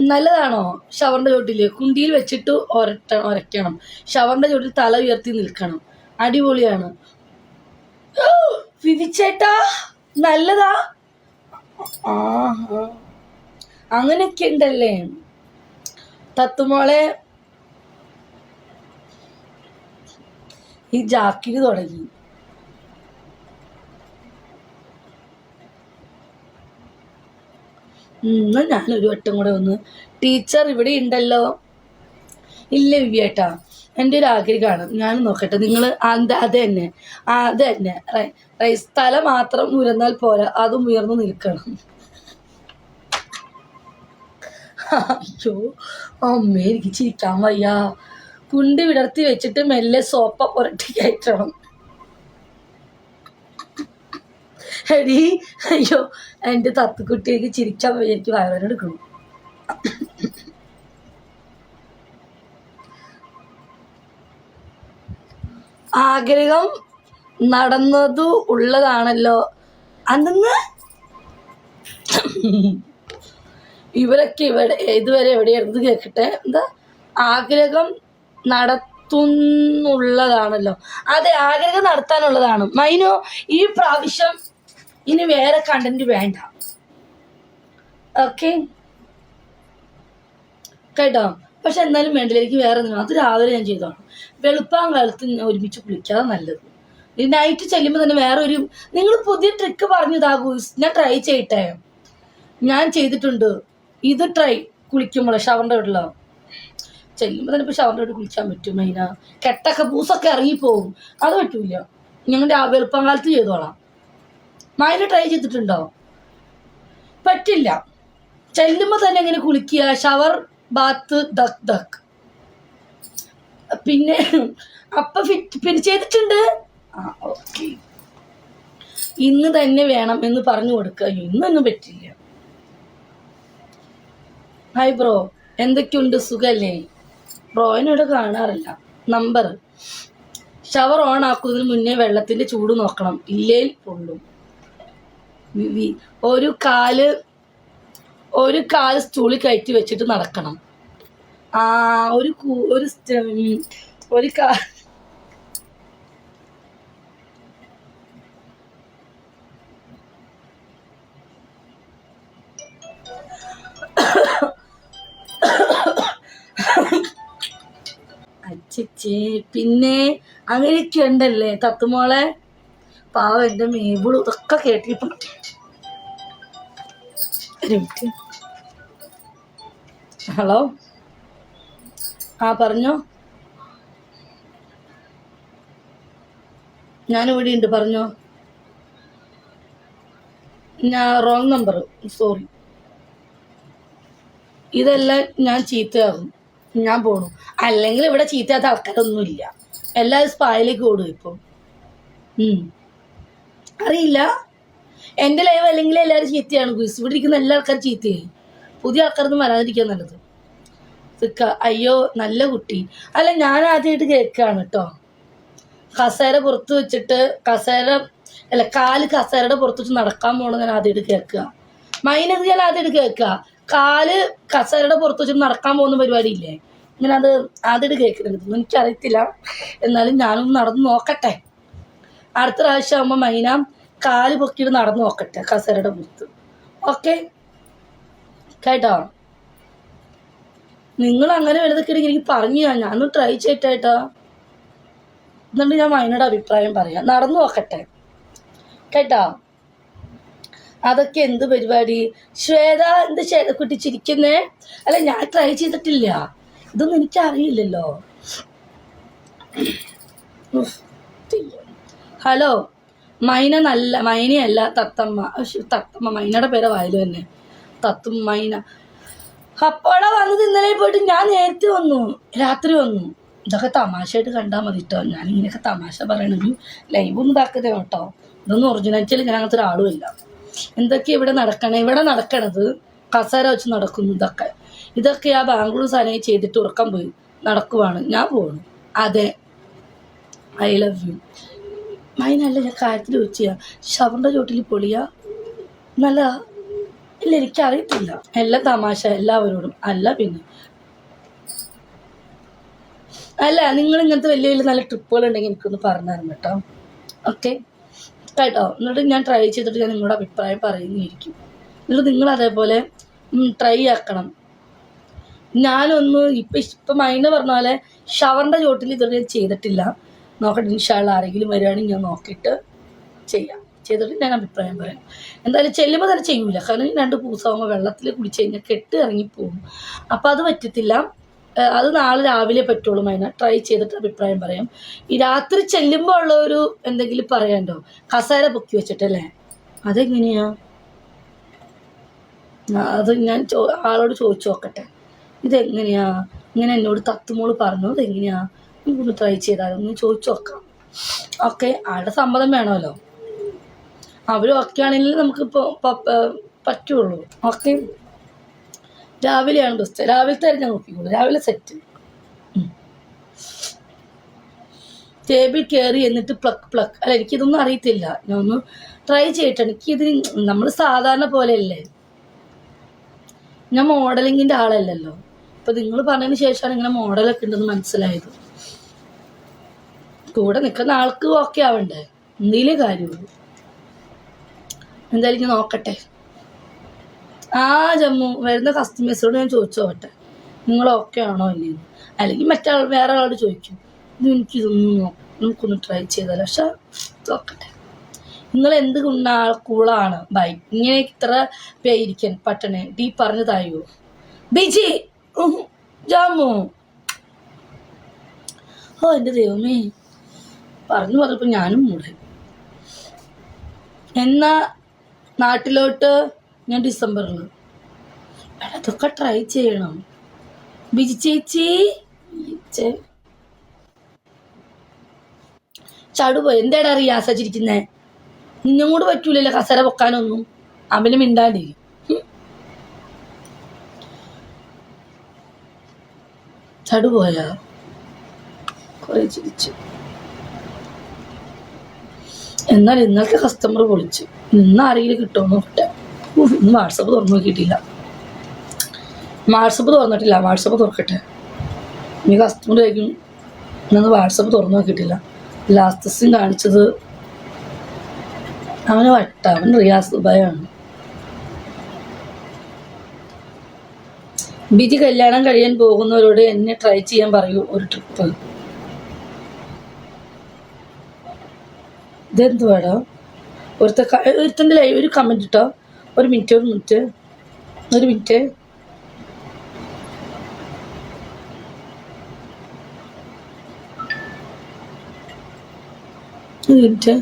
നല്ലതാണോ? ഷവറിന്റെ ചോട്ടിൽ കുണ്ടിയിൽ വെച്ചിട്ട് ഒരട്ട ഒരക്കണം ഷവറിന്റെ ചോട്ടിൽ തല ഉയർത്തി നിൽക്കണം. അടിപൊളിയാണ്. വിധിച്ചേട്ടാ നല്ലതാ. ആ ആ. അങ്ങനെയൊക്കെ ഉണ്ടല്ലേ? തത്തുമോളെ ഈ ജാക്കിന് തുടങ്ങി. ഇന്ന് ഞാനൊരു വട്ടം കൂടെ ഒന്ന് ടീച്ചർ ഇവിടെ ഉണ്ടല്ലോ. ഇല്ല വിവ്യേട്ടാ എന്റെ ഒരു ആഗ്രഹമാണ്. ഞാൻ നോക്കട്ടെ നിങ്ങൾ അത് അത് തന്നെ അത് തന്നെ. റൈസ് മാത്രം ഉയർന്നാൽ പോരാ അതും ഉയർന്നു നിൽക്കണം. അയ്യോ അമ്മേ എനിക്ക് ചിരിക്കാൻ വയ്യ. കുണ്ടി വിടർത്തി വെച്ചിട്ട് മെല്ലെ സോപ്പ പുരട്ടി കയറ്റണം എടി അയ്യോ എന്റെ തത്തുക്കുട്ടിക്ക് ചിരിക്കാൻ പോയി എനിക്ക് എടുക്കുന്നു. ആഗ്രഹം നടന്നതു ഉള്ളതാണല്ലോ. അന്ന് ഇവരൊക്കെ ഇവിടെ ഇതുവരെ എവിടെയായിരുന്നു കേൾക്കട്ടെ. എന്താ? ആഗ്രഹം നടത്തുന്നുള്ളതാണല്ലോ. അതെ ആഗ്രഹം നടത്താനുള്ളതാണ്. മൈനോ ഈ പ്രാവശ്യം ഇനി വേറെ കണ്ടന്റ് വേണ്ട. ഓക്കെ കേട്ടോ? പക്ഷെ എന്നാലും വേണ്ടില്ല. വേറെ ഒന്നും അത് രാവിലെ ഞാൻ ചെയ്തോളാം വെളുപ്പാൻ കാലത്ത് ഒരുമിച്ച് കുളിക്കാതെ നല്ലത്. നൈറ്റ് ചെല്ലുമ്പോൾ തന്നെ വേറെ ഒരു നിങ്ങൾ പുതിയ ട്രിക്ക് പറഞ്ഞതാകൂ ഞാൻ ട്രൈ ചെയ്യട്ടെ? ഞാൻ ചെയ്തിട്ടുണ്ട്. ഇത് ട്രൈ കുളിക്കുമ്പോൾ ഷവറിന്റെ വീട്ടിലോ ചെല്ലുമ്പോൾ തന്നെ ഇപ്പോൾ ഷവറിന്റെ വീട്ടിൽ കുളിക്കാൻ പറ്റും അതിനാ കെട്ടൊക്കെ പൂസൊക്കെ ഇറങ്ങിപ്പോവും. അത് പറ്റൂല. ഞങ്ങൾ വെളുപ്പാൻ കാലത്ത് ചെയ്തോളാം. മൈന ട്രൈ ചെയ്തിട്ടുണ്ടോ? പറ്റില്ല. ചെല്ലുമ്പോൾ തന്നെ എങ്ങനെ കുളിക്കുക ഷവർ ബാത്ത് ദക് ദക് പിന്നെ അപ്പൊ ഫിറ്റ് പിന്നെ ചെയ്തിട്ടുണ്ട്? ആ ഓക്കെ ഇന്ന് തന്നെ വേണം എന്ന് പറഞ്ഞു കൊടുക്കുക. ഇന്നൊന്നും പറ്റില്ല. ഹായ് ബ്രോ എന്തൊക്കെയുണ്ട്? സുഖല്ലേ? ബ്രോയിനോട് കാണാറില്ല. നമ്പർ ഷവർ ഓൺ ആക്കുന്നതിന് മുന്നേ വെള്ളത്തിന്റെ ചൂട് നോക്കണം. ഇല്ലേൽ പൊള്ളും. ഒരു കാൽ ഒരു കാൽ സ്റ്റൂളിൽ കയറ്റി വെച്ചിട്ട് നടക്കണം. ആ ഒരു ഒരു ഒരു കാ പിന്നെ അങ്ങനെയൊക്കെ ഉണ്ടല്ലേ തത്തുമോളെ? പാവം എന്റെ മേബിളും ഇതൊക്കെ കേട്ടിപ്പം ഹലോ? ആ പറഞ്ഞോ. ഞാനിവിടെ ഉണ്ട് പറഞ്ഞോ. ഞാൻ റോങ് നമ്പർ സോറി ഇതെല്ലാം ഞാൻ ചീത്തയാകും ഞാൻ പോണു. അല്ലെങ്കിൽ ഇവിടെ ചീത്തയാത്ത ആൾക്കാരൊന്നുമില്ല. എല്ലാവരും സ്പായിലേക്ക് ഓടും ഇപ്പം. അറിയില്ല. എന്റെ ലൈവ് അല്ലെങ്കിൽ എല്ലാവരും ചീത്തയാണ്. ഗുസ്. ഇവിടെ ഇരിക്കുന്ന എല്ലാ ആൾക്കാരും ചീത്തയായി പുതിയ ആൾക്കാരൊന്നും വരാതിരിക്കാൻ നല്ലത്. സിക്ക അയ്യോ നല്ല കുട്ടി. അല്ല ഞാൻ ആദ്യമായിട്ട് കേൾക്കുകയാണ് കേട്ടോ കസേര പുറത്ത് വെച്ചിട്ട് കസേര അല്ല കാൽ കസേരയുടെ പുറത്ത് വെച്ച് നടക്കാൻ പോകണം ഞാൻ ആദ്യമായിട്ട് കേൾക്കുക മൈനത് ഞാൻ ആദ്യമായിട്ട് കേൾക്കുക കാൽ കസേരയുടെ പുറത്ത് വെച്ച് നടക്കാൻ പോകുന്ന പരിപാടി ഇല്ലേ ഞാനത് ആദ്യമായിട്ട് കേൾക്കുന്നുണ്ട്. എനിക്കറിയത്തില്ല. എന്നാലും ഞാനൊന്ന് നടന്ന് നോക്കട്ടെ. അടുത്ത പ്രാവശ്യം ആകുമ്പോൾ മൈന കാൽ പൊക്കിയിട്ട് നടന്നു നോക്കട്ടെ കസേരയുടെ മുത്ത്. ഓക്കെ കേട്ടോ? നിങ്ങൾ അങ്ങനെ വലുതൊക്കെ എനിക്ക് പറഞ്ഞു ഞാൻ ഞാനൊന്ന് ട്രൈ ചെയ്യട്ടെ കേട്ടോ. എന്നിട്ട് ഞാൻ മൈനയുടെ അഭിപ്രായം പറയാം. നടന്നു നോക്കട്ടെ. കേട്ടോ? അതൊക്കെ എന്ത് പരിപാടി? ശ്വേത എന്ത് ശ്വേതക്കുട്ടി ചിരിക്കുന്നേ അല്ല ഞാൻ ട്രൈ ചെയ്തിട്ടില്ല. ഇതൊന്നും എനിക്കറിയില്ലല്ലോ. ഹലോ. മൈന നല്ല മൈനയല്ല തത്തമ്മ. തത്തമ്മ മൈനയുടെ പേര് വായിൽ തന്നെ തത്തും മൈന. അപ്പോഴാ വന്നത് ഇന്നലെ പോയിട്ട് ഞാൻ നേരത്തെ വന്നു രാത്രി വന്നു. ഇതൊക്കെ തമാശയായിട്ട് കണ്ടാൽ മതി കേട്ടോ ഞാൻ ഇങ്ങനെയൊക്കെ തമാശ പറയണമെങ്കിൽ ലൈവ് ഒന്നും ഇതാക്കരുത് കേട്ടോ. ഇതൊന്നും ഒറിജിനാലിറ്റിയിൽ ഞാൻ അങ്ങനത്തെ ഒരാളുമില്ല എന്തൊക്കെ ഇവിടെ നടക്കണേ? ഇവിടെ നടക്കണത് കസേര വെച്ച് നടക്കുന്നു ഇതൊക്കെ. ഇതൊക്കെ ആ ബാംഗ്ലൂർ സാധനം ചെയ്തിട്ട് ഉറക്കം പോയി. നടക്കുവാണ്. ഞാൻ പോകണം അതെ. ഐ ലവ് യു മൈനല്ല ഞാൻ കാര്യത്തിൽ വെച്ചാ ഷവറിന്റെ ചോട്ടിൽ പൊളിയാ. നല്ല ഇല്ല എനിക്കറിയത്തില്ല. എല്ലാം തമാശ എല്ലാവരോടും. അല്ല പിന്നെ. അല്ല നിങ്ങൾ ഇങ്ങനത്തെ വലിയ വലിയ നല്ല ട്രിപ്പുകൾ ഉണ്ടെങ്കിൽ എനിക്കൊന്ന് പറഞ്ഞു തരണം കേട്ടോ. ഓക്കെ കേട്ടോ? എന്നിട്ട് ഞാൻ ട്രൈ ചെയ്തിട്ട് ഞാൻ നിങ്ങളുടെ അഭിപ്രായം പറയുന്നതായിരിക്കും. എന്നിട്ട് നിങ്ങൾ അതേപോലെ ട്രൈ ആക്കണം. ഞാനൊന്ന് ഇപ്പം ഇപ്പം മൈന പറഞ്ഞ പോലെ ഷവറിന്റെ ചോട്ടിൽ ഇതുവരെ ചെയ്തിട്ടില്ല. നോക്കട്ടെ ഇൻഷാള്ള ആരെങ്കിലും വരികയാണെങ്കിൽ ഞാൻ നോക്കിയിട്ട് ചെയ്യാം. ചെയ്തിട്ട് ഞാൻ അഭിപ്രായം പറയാം. എന്തായാലും ചെല്ലുമ്പോൾ തന്നെ ചെയ്യൂല. കാരണം രണ്ട് പൂസാവുമ്പോൾ വെള്ളത്തിൽ കുടിച്ച് കഴിഞ്ഞാൽ കെട്ട് ഇറങ്ങിപ്പോകും അപ്പോൾ അത് പറ്റത്തില്ല. അത് നാളെ രാവിലെ പറ്റുള്ളൂ മൈന. ട്രൈ ചെയ്തിട്ട് അഭിപ്രായം പറയാം. ഈ രാത്രി ചെല്ലുമ്പോൾ ഉള്ള ഒരു എന്തെങ്കിലും പറയാണ്ടോ കസേര പൊക്കി വെച്ചിട്ടല്ലേ? അതെങ്ങനെയാ? അത് ഞാൻ ചോ ആളോട് ചോദിച്ചു നോക്കട്ടെ. ഇതെങ്ങനെയാ? ഇങ്ങനെ എന്നോട് തത്തുമോൾ പറഞ്ഞു ഇതെങ്ങനെയാ നമുക്കൊന്ന് ട്രൈ ചെയ്താൽ ഒന്ന് ചോദിച്ചു നോക്കാം. ഓക്കെ ആളുടെ സമ്മതം വേണമല്ലോ. അവർ ഓക്കെ ആണെങ്കിൽ നമുക്കിപ്പോൾ പറ്റുള്ളൂ. ഓക്കെ രാവിലെയാണ് ബെസ്റ്റ് രാവിലത്തെ ഞാൻ നോക്കിക്കോളൂ. രാവിലെ സെറ്റ് ടേബിൾ കയറി എന്നിട്ട് പ്ലക്ക് പ്ലക്ക് അല്ല എനിക്കിതൊന്നും അറിയത്തില്ല. ഞാൻ ഒന്ന് ട്രൈ ചെയ്യട്ടെ. എനിക്കിത് നമ്മൾ സാധാരണ പോലെയല്ലേ? ഞാൻ മോഡലിങ്ങിന്റെ ആളല്ലല്ലോ. അപ്പോൾ നിങ്ങൾ പറഞ്ഞതിന് ശേഷമാണ് ഇങ്ങനെ മോഡലൊക്കെ ഉണ്ടെന്ന് മനസ്സിലായത്. കൂടെ നിൽക്കുന്ന ആൾക്ക് ഓക്കെ ആവണ്ടേ? എന്തെങ്കിലേ കാര്യമുള്ളൂ. എന്തായാലും ഞാൻ നോക്കട്ടെ. ആ ജമ്മു വരുന്ന കസ്റ്റമേഴ്സിനോട് ഞാൻ ചോദിച്ചു നോക്കട്ടെ. നിങ്ങൾ ഓക്കെ ആണോ ഇല്ലെന്ന് അല്ലെങ്കിൽ മറ്റാൾ വേറെ ആളോട് ചോദിക്കും. ഇത് എനിക്കിതൊന്നും നോക്കാം നമുക്കൊന്ന് ട്രൈ ചെയ്താലോ. പക്ഷെ നോക്കട്ടെ. നിങ്ങൾ എന്ത് കുണ്ണ കൂളാണ് ബൈ. ഇങ്ങനെ ഇത്ര പേരിക്കാൻ പറ്റണേ. ഡീ പറഞ്ഞു തായോ? ബിജി ജാമു ഓ എന്റെ ദൈവമേ. പറഞ്ഞു. പറഞ്ഞപ്പോൾ ഞാനും മൂടെ എന്നാ നാട്ടിലോട്ട് ഞാൻ ഡിസംബറിൽ അതൊക്കെ ട്രൈ ചെയ്യണം. ബിജി ചേച്ചി ചടുപോ എന്താടാ റിയാസ ചിരിക്കുന്നേ? കൂടെ പറ്റൂലല്ലോ കസര പൊക്കാനൊന്നും. അവന് മിണ്ടാണ്ടിരിക്കും. ചടുപോയാ? കുറേ ചിരിച്ചു. എന്നാൽ ഇന്നലത്തെ കസ്റ്റമർ വിളിച്ചു. ഇന്ന് ആരെങ്കിലും കിട്ടുമോ നോക്കട്ടെ ഇന്ന് വാട്സപ്പ് തുറന്നു നോക്കിയിട്ടില്ല. വാട്സപ്പ് തുറന്നിട്ടില്ല. വാട്സപ്പ് തുറക്കട്ടെ. ഇനി കസ്റ്റമർ ആയിരിക്കും ഇന്ന് വാട്സപ്പ് തുറന്നു നോക്കിയിട്ടില്ല. ലാസ്റ്റ് സീൻ കാണിച്ചത് അവന് വട്ട. അവൻ റിയാസ് ദുബായാണ്. ബിജി കല്യാണം കഴിയാൻ പോകുന്നവരോട് എന്നെ ട്രൈ ചെയ്യാൻ പറയൂ ഒരു ട്രിപ്പ് ഇതെന്തുവാടോ ഒരുത്ത ഒരുത്തന്റെ ലൈവ് ഒരു കമന്റ് ഇട്ടോ? ഒരു മിനിറ്റ് ഒരു മിനിറ്റ് ഒരു മിനിറ്റ് ഒരു മിനിറ്റ്